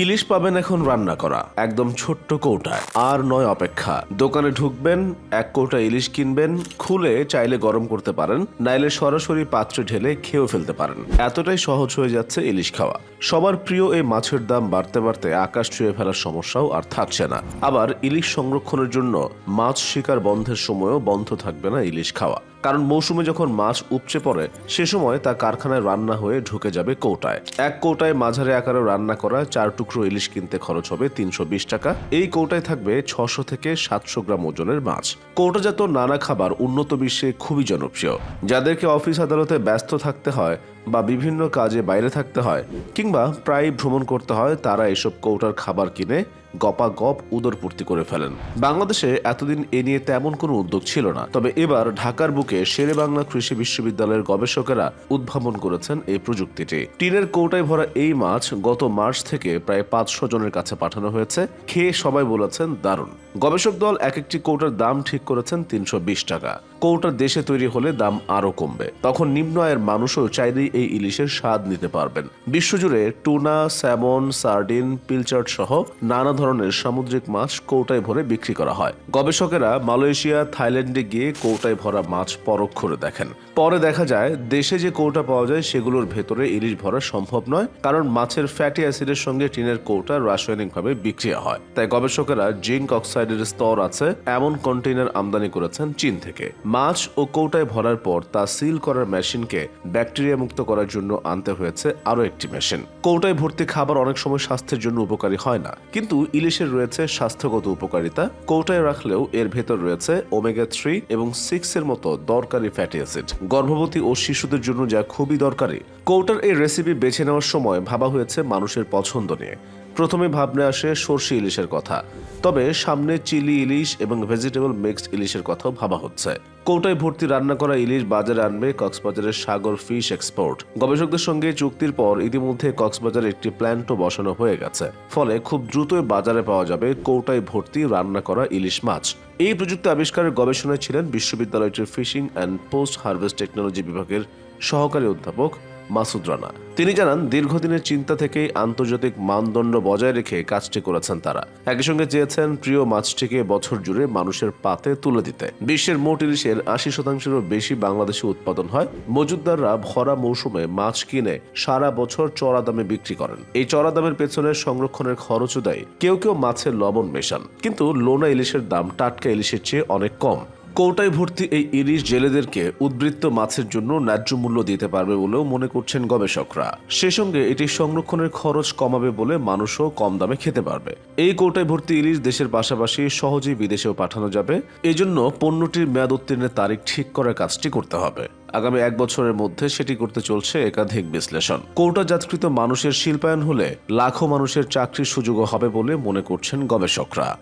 ইলিশ পাবেন এখন রান্না করা, একদম ছোট্ট কৌটায়। আর নয় অপেক্ষা, দোকানে ঢুকবেন, এক কৌটা ইলিশ কিনবেন, খুলে চাইলে গরম করতে পারেন, নাইলে সরাসরি পাত্রে ঢেলে খেয়েও ফেলতে পারেন। এতটাই সহজ হয়ে যাচ্ছে ইলিশ খাওয়া। সবার প্রিয় এই মাছের দাম বাড়তে বাড়তে আকাশ ছুঁয়ে ফেলার সমস্যাও আর থাকছে না। আবার ইলিশ সংরক্ষণের জন্য মাছ শিকার বন্ধের সময়ও বন্ধ থাকবে না ইলিশ খাওয়া। কারণ মৌসুমে যখন মাছ উপচে পড়ে, সে সময় তা কারখানায় রান্না হয়ে ঢুকে যাবে কৌটায়। এক কৌটায় মাঝারি আকারে রান্না করা চার টুকরো ইলিশ কিনতে খরচ হবে তিনশো বিশ টাকা। এই কৌটায় থাকবে ছশো থেকে সাতশো গ্রাম ওজনের মাছ। কৌটাজাত নানা খাবার উন্নত বিশ্বে খুবই জনপ্রিয়। যাদেরকে অফিস আদালতে ব্যস্ত থাকতে হয় বা বিভিন্ন কাজে বাইরে থাকতে হয় কিংবা প্রায় ভ্রমণ করতে হয়, তারা এসব কৌটার খাবার কিনে গপা গপ উদরপূর্তি করে ফেলেন। বাংলাদেশে এতদিন এ নিয়ে তেমন কোনো উদ্যোগ ছিল না। তবে এবার ঢাকার বুকে শেরে বাংলা কৃষি বিশ্ববিদ্যালয়ের গবেষকেরা উদ্ভাবন করেছেন এই প্রযুক্তিটি। টিনের কৌটায় ভরা এই মাছ গত মার্চ থেকে প্রায় পাঁচশো জনের কাছে পাঠানো হয়েছে। খেয়ে সবাই বলেছেন দারুণ। গবেষক দল এক একটি কৌটার দাম ঠিক করেছেন তিনশো বিশ টাকা। কৌটার দেশে তৈরি হলে দাম আরও কমবে। তখন নিম্ন আয়ের মানুষও চাইলেই এই ইলিশের স্বাদ নিতে পারবেন। বিশ্বজুড়ে টুনা, স্যামন, সার্ডিন, পিলচার্ট সহ নানা ধরনের সামুদ্রিক মাছ কৌটায় ভরে বিক্রি করা হয়। গবেষকেরা মালয়েশিয়া, থাইল্যান্ডে গিয়ে কৌটায় ভরা মাছ পরখ করে দেখেন। পরে দেখা যায়, দেশে যে কৌটা পাওয়া যায়, সেগুলোর ভেতরে ইলিশ ভরা সম্ভব নয়, কারণ মাছের ফ্যাটি অ্যাসিডের সঙ্গে টিনের কৌটা রাসায়নিকভাবে বিক্রিয়া হয়। তাই গবেষকেরা জিঙ্ক অক্সাইডের স্তর আছে, এমন কন্টেইনার আমদানি করেছেন চীন থেকে। মাছ ও কৌটায় ভরার পর তা সিল করার মেশিনকে ব্যাকটেরিয়া মুক্ত করার জন্য আনতে হয়েছে আরও একটি মেশিন। কৌটায় ভর্তি খাবার অনেক সময় স্বাস্থ্যের জন্য উপকারী হয় না। কিন্তু ইলিশের রয়েছে স্বাস্থ্যগত উপকারিতা, কৌটায় রাখলেও এর ভেতর রয়েছে ওমেগা থ্রি এবং সিক্স এর মতো দরকারি ফ্যাটি অ্যাসিড গর্ভবতী ও শিশুদের জন্য যা খুবই দরকারি। কৌটার এই রেসিপি বেছে নেওয়ার সময় ভাবা হয়েছে মানুষের পছন্দ নিয়ে। প্রথমে ভাবনে আসে সর্ষে ইলিশের কথা। তবে সামনে চিলি ইলিশ এবং ভেজিটেবল মিক্সড ইলিশের কথাও ভাবা হচ্ছে। কৌটায় ভর্তি রান্না করা ইলিশ বাজারে আনবে কক্সবাজারের সাগর ফিশ এক্সপোর্ট। গবেষকদের সঙ্গে চুক্তির পর ইতিমধ্যে কক্সবাজারে একটি প্ল্যান্টও বসানো হয়ে গেছে। ফলে খুব দ্রুতই বাজারে পাওয়া যাবে কৌটায় ভর্তি রান্না করা ইলিশ মাছ। এই প্রযুক্তি আবিষ্কারের গবেষণায় ছিলেন বিশ্ববিদ্যালয়টির fishing and post harvest technology বিভাগের সহকারী অধ্যাপক মাসুদ রানা। তিনি জানান, দীর্ঘদিনের চিন্তা থেকেই আন্তর্জাতিক মানদণ্ড বজায় রেখে কাজটি করেছেন তারা। একই সঙ্গে চেয়েছেন প্রিয় মাছটিকে বছর জুড়ে মানুষের পাতে তুলে দিতে। বিশ্বের মোট ইলিশের আশি শতাংশেরও বেশি বাংলাদেশে উৎপাদন হয়। মজুদদাররা ভরা মৌসুমে মাছ কিনে সারা বছর চড়া দামে বিক্রি করেন। এই চড়া দামের পেছনে সংরক্ষণের খরচও দেয়। কেউ কেউ মাছের লবণ মেশান। কিন্তু লোনা ইলিশের দাম টাটকা ইলিশের চেয়ে অনেক কম। কৌটায় ভর্তি এই ইলিশ জেলেদেরকে উদ্বৃত্ত মাছের জন্য ন্যায্য মূল্য দিতে পারবে বলেও মনে করছেন গবেষকরা। সে সঙ্গে এটি সংরক্ষণের খরচ কমাবে বলে মানুষও কম দামে খেতে পারবে। এই কৌটায় ভর্তি ইলিশ দেশের পাশাপাশি সহজেই বিদেশেও পাঠানো যাবে। এজন্য পণ্যটির মেয়াদ উত্তীর্ণের তারিখ ঠিক করার কাজটি করতে হবে। আগামী এক বছরের মধ্যে সেটি করতে চলছে একাধিক বিশ্লেষণ। কৌটাজাতকৃত মানুষের শিল্পায়ন হলে লাখো মানুষের চাকরির সুযোগও হবে বলে মনে করছেন গবেষকরা।